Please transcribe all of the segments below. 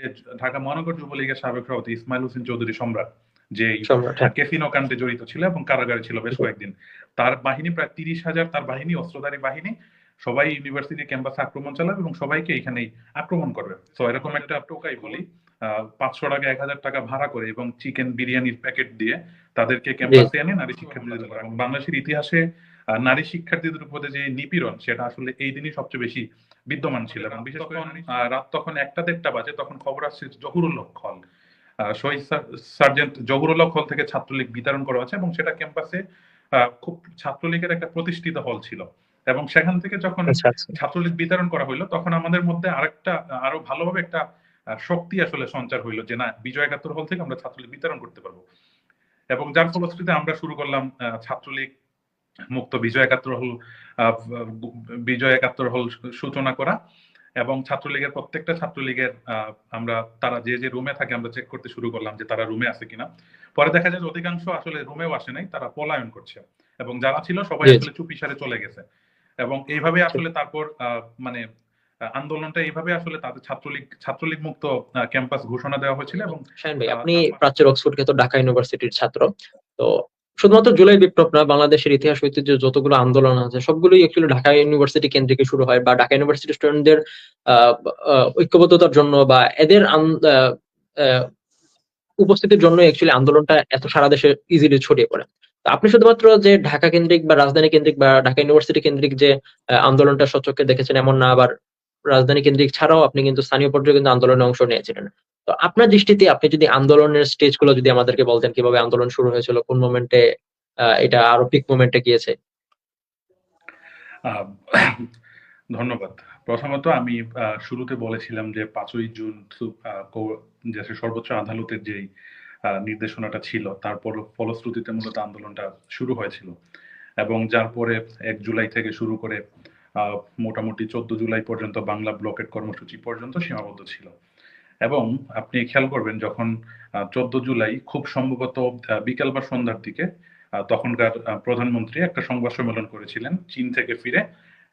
যে ঢাকা মহানগর যুবলীগের সাবেক সভাপতি ইসমাইল হোসেন চৌধুরী সম্রাট যে হ্যাঁ। কেসিনো কাণ্ডে জড়িত ছিল এবং কারাগারে ছিল বেশ কয়েকদিন। তার বাহিনী প্রায় তিরিশ হাজার তার বাহিনী অস্ত্রধারী বাহিনী সবাই ইউনিভার্সিটি ক্যাম্পাসে আক্রমণ চালাবে এবং সবাইকে এখানেই আক্রমণ করবে তো এরকম একটা টোকাই বলি পাঁচশো টাকা এক হাজার টাকা ভাড়া করে এবং চিকেন বিরিয়ানির প্যাকেট দিয়ে তাদেরকে ক্যাম্পাসে এনে নারী শিক্ষার্থীদের এবং বাংলাদেশের ইতিহাসে নারী শিক্ষার্থীদের উপরে যে নিপীড়ন সেটা আসলে এই দিনই সবচেয়ে বেশি বিদ্যমান ছিল। এবং বিশেষ করে রাত তখন একটা দেড়টা বাজে তখন খবর আসছে জহুরুল হক হল। শহীদ সার্জেন্ট জহুরুল হক হল থেকে ছাত্রলীগ বিতরণ করা হচ্ছে এবং সেটা ক্যাম্পাসে খুব ছাত্রলীগের একটা প্রতিষ্ঠিত হল ছিল। এবং সেখান থেকে যখন আচ্ছা আচ্ছা। ছাত্রলীগ বিতরণ করা হইল তখন আমাদের মধ্যে আরেকটা আরও ভালোভাবে একটা শক্তি আসলে সঞ্চার হইল যে না বিজয় একাত্তর হল থেকে আমরা ছাত্রলীগ বিতরণ করতে পারব। এবং যার ফলশ্রুতিতে আমরা শুরু করলাম আহ, ছাত্রলীগ মুক্ত বিজয় একাত্তর হল বিজয় একাত্তর হল সূচনা করা এবং ছাত্রলীগের প্রত্যেকটা ছাত্রলীগের আহ, আমরা তারা যে যে রুমে থাকে আমরা চেক করতে শুরু করলাম যে তারা রুমে আছে কিনা। পরে দেখা যায় যে অধিকাংশ আসলে রুমেও আসে নাই তারা পলায়ন করছে এবং যারা ছিল সবাই। আসলে চুপিসারে চলে গেছে। এবং এইভাবে আসলে তারপর আহ, মানে আন্দোলনটা এইভাবে আসলে তাদের ছাত্রলীগ ছাত্রলীগ মুক্ত ক্যাম্পাস ঘোষণা দেওয়া হয়েছিল এবং আপনি প্রাচ্যের অক্সফোর্ড খ্যাত ঢাকা ইউনিভার্সিটির ছাত্র। তো শুধুমাত্র জুলাই বিপ্লব না, বাংলাদেশের ইতিহাস ঐতিহ্য যতগুলো আন্দোলন আছে, সবগুলোই একচুয়ালি ঢাকা ইউনিভার্সিটি কেন্দ্রিক শুরু হয় বা ঢাকা ইউনিভার্সিটি স্টুডেন্টদের ঐক্যবদ্ধতার জন্য বা এদের উপস্থিতির জন্য একচুয়ালি আন্দোলনটা এত সারা দেশে ইজিলি ছড়িয়ে পড়ে। আপনি শুধুমাত্র যে ঢাকা কেন্দ্রিক বা রাজধানী কেন্দ্রিক বা ঢাকা ইউনিভার্সিটি কেন্দ্রিক যে আন্দোলনটা সচক্ষে দেখেছেন এমন না, আবার রাজধানী কেন্দ্রিক ছাড়াও আপনি কিন্তু স্থানীয় পর্যায়ে কিন্তু আন্দোলনে অংশ নিয়েছিলেন। তো আপনার দৃষ্টিতে আপনি যদি আন্দোলনের স্টেজগুলো যদি আমাদেরকে বলতেন, কীভাবে আন্দোলন শুরু হয়েছিল, কোন মোমেন্টে এটা আরও পিক মোমেন্টে গিয়েছে? ধন্যবাদ। প্রথমত আমি শুরুতে বলেছিলাম যে পাঁচই জুন দেশের সর্বোচ্চ আদালতের যেই নির্দেশনাটা ছিল তারপর ফলশ্রুতিতে মূলত আন্দোলনটা শুরু হয়েছিল। এবং যার পরে এক জুলাই থেকে শুরু করে মোটামুটি চোদ্দ জুলাই পর্যন্ত বাংলা ব্লকেট কর্মসূচি পর্যন্ত সীমাবদ্ধ ছিল। এবং আপনি খেয়াল করবেন যখন চোদ্দ জুলাই খুব সম্ভবত বিকেল বা সন্ধ্যার দিকে তখনকার প্রধানমন্ত্রী একটা সংবাদ সম্মেলন করেছিলেন চীন থেকে ফিরে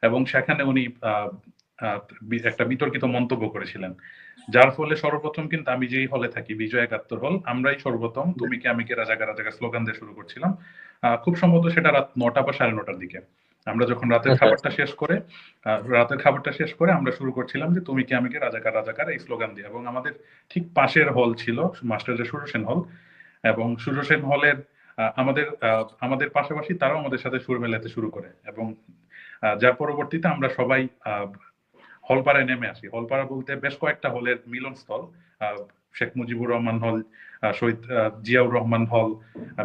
এবং সেখানে উনি একটা বিতর্কিত মন্তব্য করেছিলেন। যার ফলে সর্বপ্রথম কিন্তু আমি যেই হলে থাকি, বিজয় একাত্তর হল, আমরাই সর্বপ্রথম তুমি কে, আমি কে রাজাকা রাজাকা স্লোগান দিয়ে শুরু করছিলাম। খুব সম্ভবত সেটা রাত নটা বা সাড়ে নটার দিকে। আমরা যখন রাতের আচ্ছা, খাবারটা শেষ করে রাতের খাবারটা শেষ করে আমরা শুরু করছিলাম যে তুমি কে আমি কে রাজাকার রাজাকার এই স্লোগান দিয়ে। এবং আমাদের ঠিক পাশের হল ছিল মাস্টারের সুরসেন হল। এবং সুরসেন হলের আমাদের আমাদের পাশাপাশি তারাও আমাদের সাথে সুর মেলাতে শুরু করে। এবং যার পরবর্তীতে আমরা সবাই আহ, হলপাড়ায় নেমে আসি। হলপাড়া বলতে বেশ কয়েকটা হলের মিলনস্থল আহ, শেখ মুজিবুর রহমান হল শহীদ জিয়াউর রহমান হল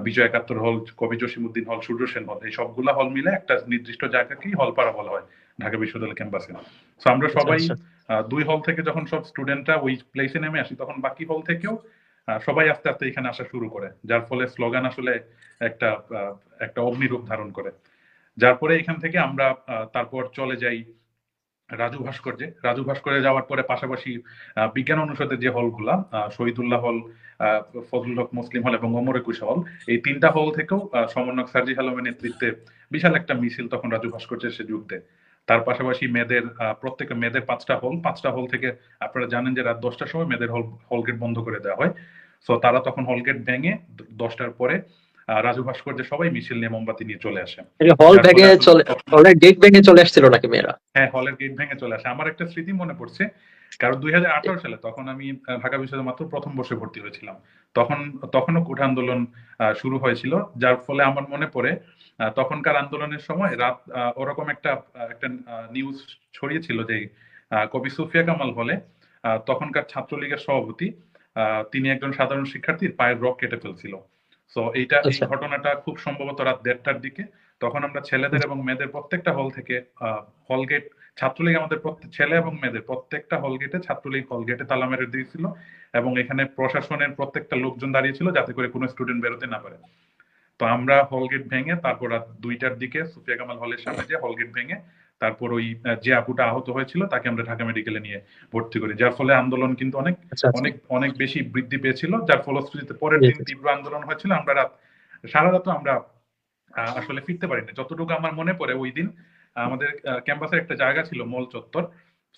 বিজয় একাত্তর হল কবি জসিমুদ্দিন হল সূর্য সেন হল এই সবগুলা হল মিলে একটা নির্দিষ্ট জায়গাকেই হলপাড়া বলা হয় ঢাকা বিশ্ববিদ্যালয় ক্যাম্পাসে। তো আমরা সবাই আচ্ছা, দুই হল থেকে যখন সব স্টুডেন্টরা ওই প্লেসে নেমে আসি তখন বাকি হল থেকেও সবাই আস্তে আস্তে এখানে আসা শুরু করে যার ফলে স্লোগান আসলে একটা একটা অগ্নিরূপ ধারণ করে। যার পরে এখান থেকে আমরা তারপর চলে যাই রাজু ভাস্কর্যে। রাজু ভাস্কর্যে যাওয়ার পরে পাশাপাশি বিজ্ঞান অনুষদের যে হলগুলা শহীদুল্লাহ হল ফজলুল হক মুসলিম হল এবং ওমর একুশ হল এই তিনটা হল থেকেও সমন্বয়ক সার্জি আলমের নেতৃত্বে বিশাল একটা মিছিল তখন রাজু ভাস্কর্যে এসে যোগ দেয় তার পাশাপাশি মেয়েদের আহ, প্রত্যেকটা মেয়েদের পাঁচটা হল পাঁচটা হল থেকে আপনারা জানেন যে রাত দশটার সময় মেয়েদের হল হল গেট বন্ধ করে দেওয়া হয়। সো তারা তখন হল গেট ভেঙে দশটার পরে রাজু ভাস্কর্যে সবাই মিছিল নিয়ে মোমবাতি নিয়ে চলে আসে হল ভেঙে চলে হলের গেট ভেঙে চলে আসছিল নাকি মেয়েরা? হ্যাঁ হলের গেট ভেঙে চলে আসে। আমার একটা স্মৃতি মনে পড়ছে কারণ দুই সালে তখন আমি ঢাকা বিশ্ববিদ্যালয়ে মাত্র প্রথম বর্ষে ভর্তি হয়েছিলাম। তখন তখনও কোঠা আন্দোলন শুরু হয়েছিল যার ফলে আমার মনে পড়ে তখনকার আন্দোলনের সময় রাত ওরকম একটা একটা নিউজ ছড়িয়েছিল যে কবি সুফিয়া কামাল হলে আহ, তখনকার ছাত্রলীগের সভাপতি আহ, তিনি একজন সাধারণ শিক্ষার্থীর পায়ের রক কেটে ফেলছিল। তো এইটা এই আচ্ছা। ঘটনাটা খুব সম্ভবত রাত দেড়টার দিকে। তখন আমরা ছেলেদের এবং মেয়েদের প্রত্যেকটা হল থেকে হল গেট ছাত্রলীগ আমাদের প্রত্যেক ছেলে এবং মেয়েদের প্রত্যেকটা হল গেটে ছাত্রলীগ হল গেটে তালা মেরে দিয়েছিল এবং এখানে প্রশাসনের প্রত্যেকটা লোকজন দাঁড়িয়েছিল যাতে করে কোনো স্টুডেন্ট বেরোতে না পারে। তো আমরা হল গেট ভেঙে তারপর রাত দুইটার দিকে সুফিয়া কামাল হলের সামনে যে হল গেট ভেঙে তারপর ওই যে আপুটা আহত হয়েছিল তাকে আমরা ঢাকা মেডিকেলে নিয়ে ভর্তি করি। যার ফলে আন্দোলন কিন্তু অনেক আচ্ছা আচ্ছা। অনেক অনেক বেশি বৃদ্ধি পেয়েছিল যার ফলশ্রুতিতে পরের দিন তীব্র আন্দোলন হয়েছিল। আমরা রাত সারা রাতও আমরা আসলে ফিরতে পারিনি। যতটুকু আমার মনে পড়ে ওই দিন আমাদের ক্যাম্পাসের একটা জায়গা ছিল মল চত্বর।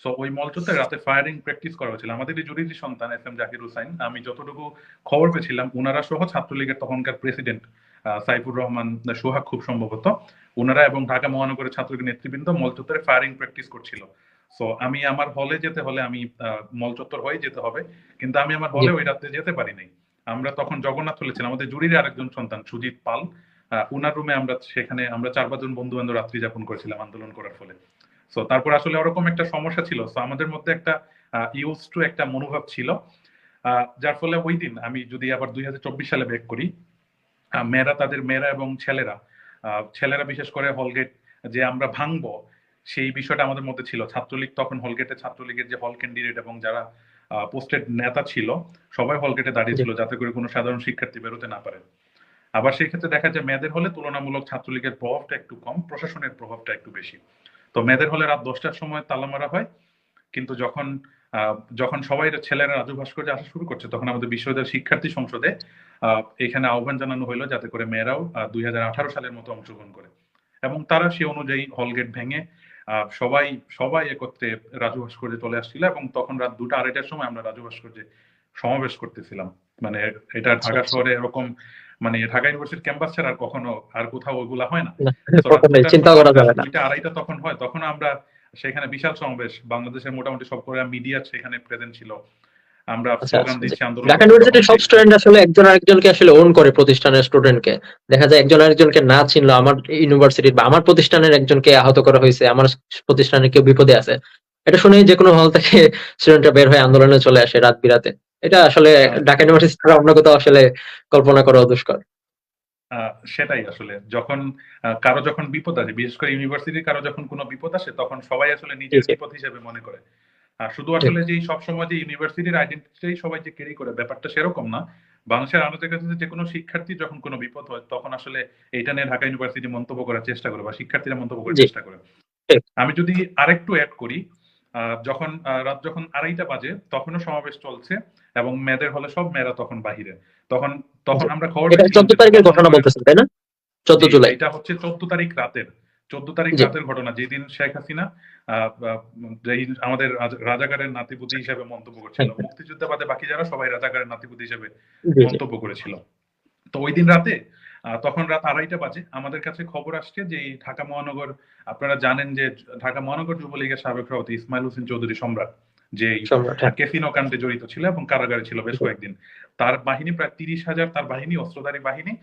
সো ওই মল চত্বরে রাতে ফায়ারিং প্র্যাকটিস করা হয়েছিল। আমাদের জুরিজি সন্তান এস এম জাকির হুসাইন। আমি যতটুকু খবর পেয়েছিলাম ওনারা সহ ছাত্রলীগের তখনকার প্রেসিডেন্ট সাইফুর রহমান সোহাগ খুব সম্ভবত। ওনারা এবং ঢাকা মহানগরের ছাত্রলীগ নেতৃবৃন্দ মলচত্বরে ফায়ারিং প্র্যাকটিস করছিল। সো আমি আমার হলে যেতে হলে আমি মলচত্বর হয়ে যেতে হবে। কিন্তু আমি আমার হলে ওই রাতে যেতে পারি নাই। আমরা তখন জগন্নাথ হলে ছিলাম আমাদের জুরির আরেকজন সন্তান সুজিত পাল। উনার রুমে আমরা সেখানে আমরা চার পাঁচজন বন্ধু বান্ধব রাত্রি যাপন করেছিলাম আন্দোলন করার ফলে। সো তারপর আসলে ওরকম একটা সমস্যা ছিল। সো আমাদের মধ্যে একটা ইউজ টু একটা মনোভাব ছিল। যার ফলে ওই দিন আমি যদি আবার দুই হাজার চব্বিশ সালে ব্যাক করি মেয়েরা তাদের মেয়েরা এবং ছেলেরা ছেলেরা বিশেষ করে হলগেট যে আমরা ভাঙবো সেই বিষয়টা আমাদের মধ্যে ছিল। ছাত্রলীগ তখন হলগেটে ছাত্রলীগের যে হল ক্যান্ডিডেট এবং যারা পোস্টেড নেতা ছিল সবাই হলগেটে দাঁড়িয়ে ছিল যাতে করে কোনো সাধারণ শিক্ষার্থী বেরোতে না পারে। আবার সেই ক্ষেত্রে দেখা যায় মেয়েদের হলে তুলনামূলক ছাত্রলীগের প্রভাবটা একটু কম প্রশাসনের প্রভাবটা একটু বেশি। তো মেয়েদের হলে রাত দশটার সময় তালা মারা হয় কিন্তু যখন যখন সবাই ছেলেরা রাজু ভাস্কর্যে আসা শুরু করছে তখন আমাদের বিশ্ববিদ্যালয় শিক্ষার্থী সংসদে এখানে আহ্বান জানানো হলো যাতে করে মেয়েরাও দুই সালের মতো অংশগ্রহণ করে। এবং তারা সে অনুযায়ী হলগেট ভেঙে সবাই সবাই একত্রে রাজু ভাস্কর্যে চলে আসছিল এবং তখন রাত দুটা আড়াইটার সময় আমরা রাজু ভাস্কর্যে সমাবেশ করতেছিলাম। মানে এটা আচ্ছা, ঢাকা শহরে এরকম মানে ঢাকা ইউনিভার্সিটির ক্যাম্পাস ছাড়া আর কখনো আর কোথাও ওইগুলা হয় না। চিন্তা করা যাবে না। দুইটা আড়াইটা তখন হয় তখন আমরা সেখানে বিশাল সমাবেশ বাংলাদেশের মোটামুটি সব করে মিডিয়া সেখানে প্রেজেন্ট ছিল। আমরা আচ্ছা, স্লোগান দিচ্ছি আন্দোলন ঢাকা ইউনিভার্সিটির সব স্টুডেন্ট আসলে একজন আরেকজনকে আসলে ওন করে প্রতিষ্ঠানের স্টুডেন্টকে দেখা যায় একজন আরেকজনকে না চিনলো আমার ইউনিভার্সিটির বা আমার প্রতিষ্ঠানের একজনকে আহত করা হয়েছে আমার প্রতিষ্ঠানের কেউ বিপদে আছে। এটা শুনেই যে কোনো হল থেকে স্টুডেন্টরা বের হয়ে আন্দোলনে চলে আসে রাত বিরাতে। এটা আসলে ঢাকা ইউনিভার্সিটি ছাড়া অন্য কোথাও আসলে কল্পনা করা দুষ্কর। সেটাই আসলে। যখন কারও যখন বিপদ আসে বিশেষ করে ইউনিভার্সিটির কারও যখন কোনো বিপদ আসে তখন সবাই আসলে নিজের বিপদ হিসেবে মনে করে। আর শুধু আসলে যে সবসময় যে ইউনিভার্সিটির আইডেন্টিটি সবাই যে ক্যারি করে ব্যাপারটা সেরকম না। বাংলাদেশের আমাদের কাছে যে কোনো শিক্ষার্থী যখন কোনো বিপদ হয় তখন আসলে এটা নিয়ে ঢাকা ইউনিভার্সিটি মন্তব্য করার চেষ্টা করে বা শিক্ষার্থীরা মন্তব্য করার চেষ্টা করে। আমি যদি আরেকটু অ্যাড করি যখন রাত যখন আড়াইটা বাজে তখনও সমাবেশ চলছে এবং মেয়েদের হলে সব মেয়েরা তখন বাহিরে। তখন তখন আমরা খবর চোদ্দ তারিখের ঘটনা বলতেছেন তাই না? চোদ্দ জুলাই। এটা হচ্ছে চোদ্দ তারিখ রাতের। চোদ্দ তারিখ রাতের ঘটনা যেদিন শেখ হাসিনা আমাদের রাজাকারের নাতিপুতি হিসেবে মন্তব্য করছিল। হ্যাঁ। মুক্তিযুদ্ধে বাদে বাকি যারা সবাই রাজাকারের নাতিপুতি হিসেবে মন্তব্য করেছিল। তো ওই দিন রাতে তখন রাত আড়াইটা বাজে আমাদের কাছে খবর আসছে যে ঢাকা মহানগর আপনারা জানেন যে ঢাকা মহানগর যুবলীগের সাবেক সভাপতি ইসমাইল হোসেন চৌধুরী সম্রাট যে হ্যাঁ। কেসিনো কাণ্ডে জড়িত ছিল এবং কারাগারে ছিল বেশ কয়েকদিন। তার বাহিনী প্রায় তিরিশ হাজার তার বাহিনী অস্ত্রধারী বাহিনী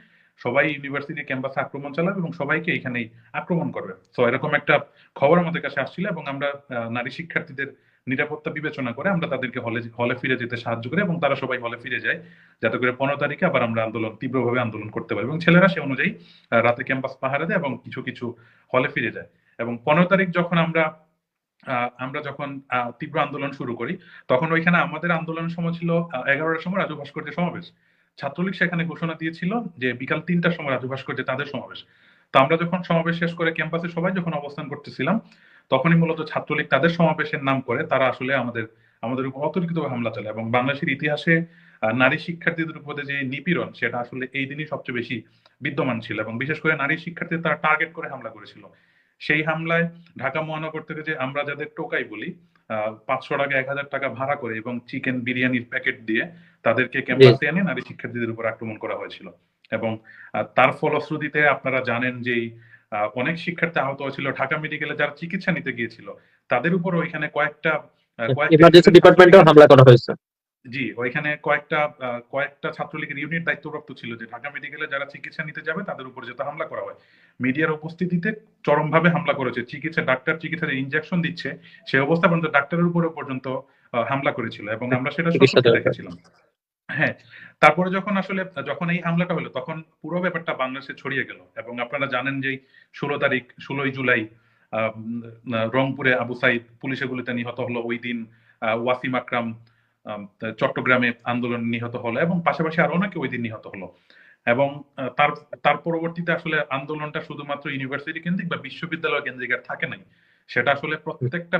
সবাই ইউনিভার্সিটি ক্যাম্পাসে আক্রমণ চালাবে এবং সবাইকে এখানেই আক্রমণ করবে। তো এরকম একটা খবর আমাদের কাছে আসছিল এবং আমরা নারী শিক্ষার্থীদের নিরাপত্তা বিবেচনা করে আমরা তাদেরকে হলে হলে ফিরে যেতে সাহায্য করি এবং তারা সবাই হলে ফিরে যায়। যাতে করে পনেরো তারিখে আবার আমরা আন্দোলন, তীব্রভাবে আন্দোলন করতে পারি এবং ছেলেরা সে অনুযায়ী রাতে ক্যাম্পাস পাহারা দেয় এবং কিছু কিছু হলে ফিরে যায়। এবং পনেরো তারিখ যখন আমরা আমরা যখন তীব্র আন্দোলন শুরু করি, তখন ওইখানে আমাদের আন্দোলনের সময় ছিল এগারোটার সময় রাজু ভাস্কর্যের সমাবেশ। ছাত্রলীগ সেখানে ঘোষণা দিয়েছিল যে বিকাল তিনটার সময় রাজু ভাস্কর্যে তাদের সমাবেশ। তো আমরা যখন সমাবেশ শেষ করে ক্যাম্পাসে সবাই যখন অবস্থান করতেছিলাম, তখনই মূলত ছাত্রলীগ তাদের সমাবেশের নাম করে। তারা আসলে আমাদের আমাদের উপর অতর্কিত হামলা চালে এবং বাংলাদেশের ইতিহাসে নারী শিক্ষার্থীদের উপরে যে নিপীড়ন, সেটা আসলে এই দিনই সবচেয়ে বেশি বিদ্যমান ছিল এবং বিশেষ করে নারী শিক্ষার্থী তারা টার্গেট করে হামলা করেছিল। সেই হামলায় ঢাকা মহানগর থেকে যে আমরা যাদের টোকাই বলি পাঁচশো টাকা এক হাজার টাকা ভাড়া করে এবং চিকেন বিরিয়ানির প্যাকেট দিয়ে তাদেরকে ক্যাম্পাসে এনে নারী শিক্ষার্থীদের উপর আক্রমণ করা হয়েছিল। এবং তার ফলশ্রুতিতে আপনারা জানেন যে অনেক শিক্ষার্থী আহত হয়েছিল। ঢাকা মেডিকেলে যারা চিকিৎসা নিতে গিয়েছিল তাদের উপর ওইখানে কয়েকটা হামলা করা হয়েছে। জি ওইখানে কয়েকটা কয়েকটা ছাত্রলীগের ইউনিট দায়িত্বপ্রাপ্ত ছিল যে ঢাকা মেডিকেলে যারা চিকিৎসা নিতে যাবে তাদের উপর যেতে হামলা করা হয়। মিডিয়ার উপস্থিতিতে চরমভাবে হামলা করেছে। চিকিৎসা ডাক্তার চিকিৎসার ইনজেকশন দিচ্ছে সে অবস্থা পর্যন্ত ডাক্তারের উপরে পর্যন্ত হামলা করেছিল এবং আমরা সেটা দেখেছিলাম। হ্যাঁ তারপরে যখন আসলে যখন এই হামলাটা হলো তখন পুরো ব্যাপারটা বাংলাদেশে ছড়িয়ে গেল এবং আপনারা জানেন যে ষোলো তারিখ ষোলোই জুলাই আহ রংপুরে আবু সাইদ পুলিশের গুলিতে নিহত হলো। ওই দিন ওয়াসিম আকরাম চট্টগ্রামে আন্দোলন নিহত হলো এবং পাশাপাশি আরও অনেকে ওই দিন নিহত হলো। এবং তার তার পরবর্তীতে আসলে আন্দোলনটা শুধুমাত্র ইউনিভার্সিটি কেন্দ্রিক বা বিশ্ববিদ্যালয় কেন্দ্রিক আর থাকে নাই। সেটা আসলে প্রত্যেকটা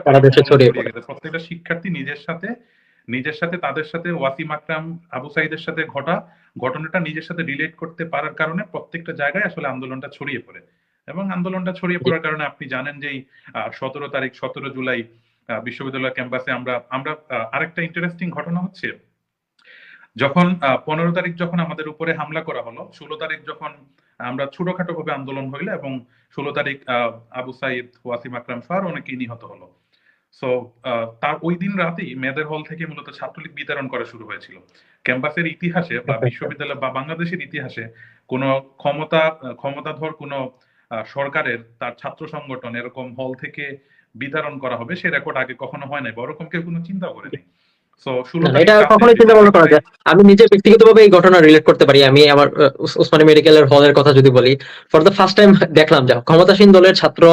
প্রত্যেকটা শিক্ষার্থী নিজের সাথে নিজের সাথে তাদের সাথে ওয়াসিম আকরাম আবু সাইদের সাথে ঘটা ঘটনাটা নিজের সাথে রিলেট করতে পারার কারণে প্রত্যেকটা জায়গায় আসলে আন্দোলনটা ছড়িয়ে পড়ে। এবং আন্দোলনটা ছড়িয়ে পড়ার কারণে আপনি জানেন যে সতেরো তারিখ সতেরো জুলাই বিশ্ববিদ্যালয় ক্যাম্পাসে আমরা আমরা আরেকটা ইন্টারেস্টিং ঘটনা হচ্ছে যখন পনেরো তারিখ যখন আমাদের উপরে হামলা করা হলো ষোলো তারিখ যখন আমরা ছোটখাটো ভাবে আন্দোলন হইল এবং ষোলো তারিখ আবু সাইদ ওয়াসিম আকরাম সহ আরও অনেকেই নিহত হলো। সো তার ওই দিন রাতেই মেয়েদের হল থেকে মূলত ছাত্রলীগ বিতরণ করা শুরু হয়েছিল। ক্যাম্পাসের ইতিহাসে বা বিশ্ববিদ্যালয় বা বাংলাদেশের ইতিহাসে কোনো ক্ষমতা ক্ষমতাধর কোনো সরকারের তার ছাত্র সংগঠন এরকম হল থেকে বিতরণ করা হবে সে রেকর্ড আগে কখনো হয় নাই বা ওরকম কেউ কোনো চিন্তা এটা কখনোই ভাবনা করা যায়। আমি নিজে ব্যক্তিগতভাবে এই ঘটনা রিলেট করতে পারি। আমি আমার মেডিকেলের হলের কথা যদি বলি ফর দ্য ফার্স্ট টাইম দেখলাম যে ক্ষমতাসীন দলের ছাত্র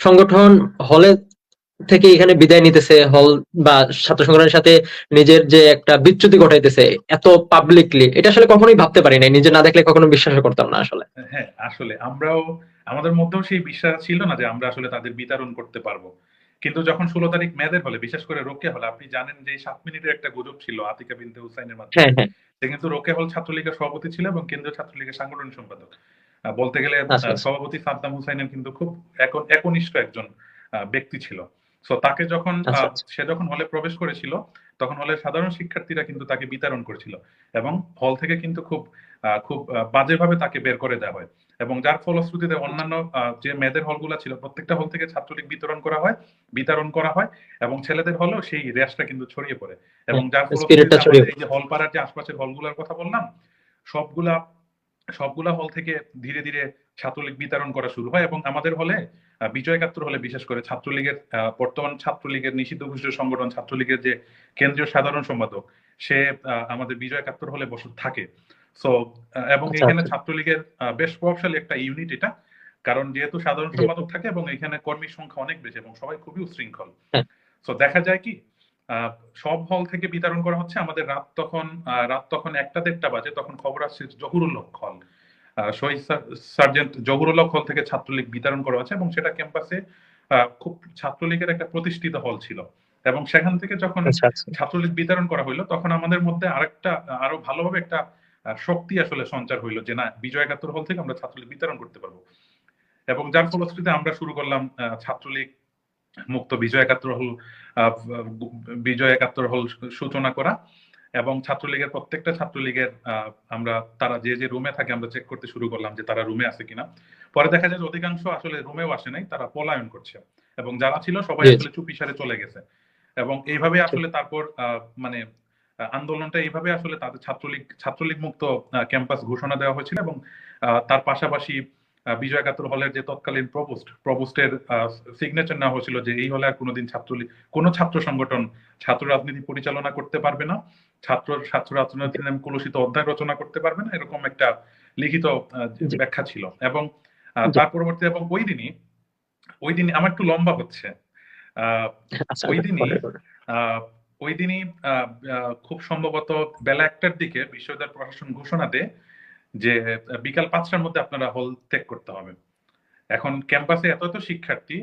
সংগঠন হলে থেকে এখানে বিদায় নিতেছে হল বা ছাত্র সংগঠনের সাথে নিজের যে একটা বিচ্যুতি ঘটাইতেছে এত পাবলিকলি এটা আসলে কখনোই ভাবতে পারি নাই। নিজে না দেখলে কখনো বিশ্বাস করতাম না আসলে। হ্যাঁ আসলে আমরাও আমাদের মধ্যেও সেই বিশ্বাস ছিল না যে আমরা আসলে তাদের বিতরণ করতে পারব। কিন্তু যখন ষোলো তারিখ মেয়েদের হলে বিশেষ করে রোকে হলে আপনি জানেন যে সাত মিনিটের একটা গুজব ছিল আতিকা বিনতে হুসাইনের মাধ্যমে। হ্যাঁ হ্যাঁ। সে কিন্তু রোকে হল ছাত্রলীগের সভাপতি ছিল এবং কেন্দ্রীয় ছাত্রলীগের সাংগঠনিক সম্পাদক। বলতে গেলে আচ্ছা, আচ্ছা। সভাপতি সাদ্দাম হুসাইনের কিন্তু খুব একনিষ্ঠ একজন ব্যক্তি ছিল। সো তাকে যখন আচ্ছা, আচ্ছা। সে যখন হলে প্রবেশ করেছিল তখন হলে সাধারণ শিক্ষার্থীরা কিন্তু তাকে বিতরণ করেছিল এবং হল থেকে কিন্তু খুব খুব বাজেভাবে তাকে বের করে দেওয়া হয় এবং যার ফলশ্রুতিতে অন্যান্য যে মেয়েদের হলগুলো ছিল প্রত্যেকটা হল থেকে ছাত্রলীগ বিতরণ করা হয় বিতরণ করা হয় এবং ছেলেদের হলেও সেই রেশটা কিন্তু ছড়িয়ে পড়ে এবং যার ফলশ্রুতিতে হল পাড়ার যে আশপাশের হলগুলোর কথা বললাম সবগুলা সবগুলা হল থেকে ধীরে ধীরে ছাত্রলীগ বিতরণ করা শুরু হয় এবং আমাদের হলে বিজয় একাত্তর হলে বিশেষ করে ছাত্রলীগের বর্তমান ছাত্রলীগের নিষিদ্ধ ঘোষিত সংগঠন ছাত্রলীগের যে কেন্দ্রীয় সাধারণ সম্পাদক সে আমাদের বিজয় একাত্তর হলে বসে থাকে। সো এবং আচ্ছা, এখানে আচ্ছা। ছাত্রলীগের বেশ প্রভাবশালী একটা ইউনিট এটা। কারণ যেহেতু সাধারণ সম্পাদক থাকে এবং এখানে কর্মীর সংখ্যা অনেক বেশি এবং সবাই খুবই উশৃঙ্খল হ্যাঁ। সো দেখা যায় কি আহ, সব হল থেকে বিতরণ করা হচ্ছে। আমাদের রাত তখন আহ, রাত তখন একটা দেড়টা বাজে তখন খবর আসছে জহুরুল হক হল। শহীদ সার- সার্জেন্ট জহুরুল হক হল থেকে ছাত্রলীগ বিতরণ করা হচ্ছে এবং সেটা ক্যাম্পাসে খুব ছাত্রলীগের একটা প্রতিষ্ঠিত হল ছিল। এবং সেখান থেকে যখন আচ্ছা আচ্ছা। ছাত্রলীগ বিতরণ করা হইল তখন আমাদের মধ্যে আরেকটা আরও ভালোভাবে একটা শক্তি আসলে সঞ্চার হইল যে না বিজয় একাত্তর হল থেকে আমরা ছাত্রলীগ বিতরণ করতে পারব। এবং যার ফলশ্রুতিতে আমরা শুরু করলাম ছাত্রলীগ মুক্ত বিজয় একাত্তর হল আহ, বিজয় একাত্তর হল সূচনা করা। এবং ছাত্রলীগের প্রত্যেকটা ছাত্রলীগের আমরা তারা যে যে রুমে থাকে আমরা চেক করতে শুরু করলাম যে তারা রুমে আছে কিনা। পরে দেখা যায় যে অধিকাংশ আসলে রুমেও আসে নাই তারা পলায়ন করছে। এবং যারা ছিল সবাই। আসলে চুপিসারে চলে গেছে। এবং এইভাবে আসলে তারপর আহ, মানে আন্দোলনটা এইভাবে আসলে তাদের ছাত্রলীগ ছাত্রলীগ মুক্ত ক্যাম্পাস ঘোষণা দেওয়া হয়েছিল এবং আহ, তার পাশাপাশি বিজয় একাত্তর হলের যে তৎকালীন প্রবোস্ট প্রবোস্টের সিগনেচার নেওয়া হয়েছিল যে এই হলে আর কোনোদিন ছাত্রলীগ কোনো ছাত্র সংগঠন ছাত্র রাজনীতি পরিচালনা করতে পারবে না। ছাত্র ছাত্র রাজনীতি নামে কলুষিত অধ্যায় রচনা করতে পারবে না এরকম একটা লিখিত ব্যাখ্যা ছিল। এবং তার পরবর্তী এবং ওই দিনই ওই দিন আমার একটু লম্বা হচ্ছে। আহ, আচ্ছা ওই দিনই ওই দিনই খুব সম্ভবত বেলা একটার দিকে বিশ্ববিদ্যালয় প্রশাসন ঘোষণা দেয় যে বিকাল পাঁচটার মধ্যে আপনারা হল ত্যাগ করতে হবে। এখন ক্যাম্পাসে এত এত শিক্ষার্থী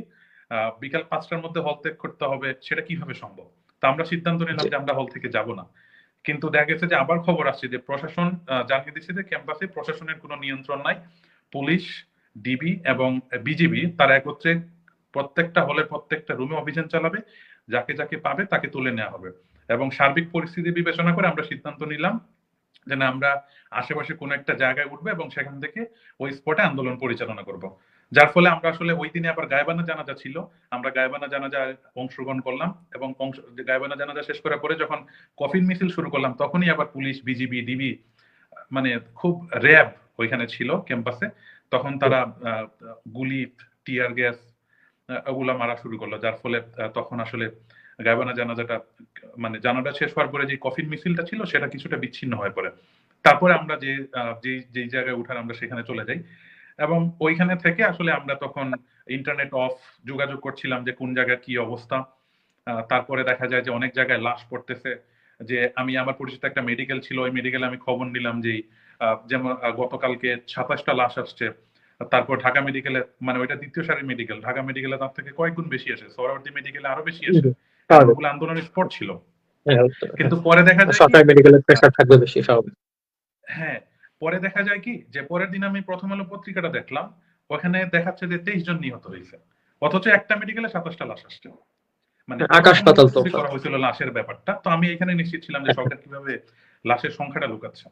বিকাল পাঁচটার মধ্যে হল ত্যাগ করতে হবে সেটা কীভাবে সম্ভব? তা আমরা সিদ্ধান্ত নিলাম যে আমরা হল থেকে যাব না। কিন্তু দেখা গেছে যে আবার খবর আসছে যে প্রশাসন জানিয়ে দিচ্ছে যে ক্যাম্পাসে প্রশাসনের কোনো নিয়ন্ত্রণ নাই। পুলিশ ডিবি এবং বিজিবি তারা একত্রে প্রত্যেকটা হলের প্রত্যেকটা রুমে অভিযান চালাবে যাকে যাকে পাবে তাকে তুলে নেওয়া হবে। এবং সার্বিক পরিস্থিতি বিবেচনা করে আমরা সিদ্ধান্ত নিলাম যে না আমরা আশেপাশে কোনো একটা জায়গায় উঠবো এবং সেখান থেকে ওই স্পটে আন্দোলন পরিচালনা করব। যার ফলে আমরা আসলে ওই দিনে আবার গায়বানা জানাজা ছিল। আমরা গায়বানা জানাজা অংশগ্রহণ করলাম এবং গায়বানা জানাজা শেষ করার পরে যখন কফিন মিছিল শুরু করলাম, তখনই আবার পুলিশ, বিজিবি, ডিবি মানে খুব র্যাব ওইখানে ছিল ক্যাম্পাসে তখন তারা গুলি টিয়ার গ্যাস ওগুলা মারা শুরু করল। যার ফলে তখন আসলে গায়বানা জানাজাটা মানে জানাজা শেষ হওয়ার পরে যে কফিন মিছিলটা ছিল, সেটা কিছুটা বিচ্ছিন্ন হয়ে পড়ে। তারপরে আমরা যে যে যেই জায়গায় উঠার আমরা সেখানে চলে যাই। এবং ওইখানে থেকে আসলে আমরা তখন ইন্টারনেট অফ যোগাযোগ করছিলাম যে কোন জায়গায় কি অবস্থা। তারপরে দেখা যায় যে অনেক জায়গায় লাশ পড়তেছে। যে আমি, আমার পরিচিত একটা মেডিকেল ছিল, ওই মেডিকেলে আমি খবর নিলাম যে যেমন গতকালকে সাতাশটা লাশ আসছে। তারপর ঢাকা মেডিকেলে মানে ওইটা দ্বিতীয় সারির মেডিকেল ঢাকা মেডিকেলে তার থেকে কয়েক গুণ বেশি আসে সোহরাওয়ার্দী মেডিকেলে আরও বেশি আসে। ওগুলো আন্দোলনের স্পট ছিল। হ্যাঁ, কিন্তু পরে দেখা যায় সরকারি মেডিকেলের থাকবে বেশি স্বাভাবিক। হ্যাঁ পরে দেখা যায় কি যে পরের দিন আমি প্রথম আলো পত্রিকাটা দেখলাম ওখানে দেখাচ্ছে যে তেইশ জন নিহত হয়েছে। অথচ একটা মেডিকেলে সাতাশটা লাশ আসছে। মানে আকাশ পাতাল করা হয়েছিল লাশের ব্যাপারটা। তো আমি এখানে নিশ্চিত ছিলাম যে সরকার কীভাবে লাশের সংখ্যাটা লুকাচ্ছে।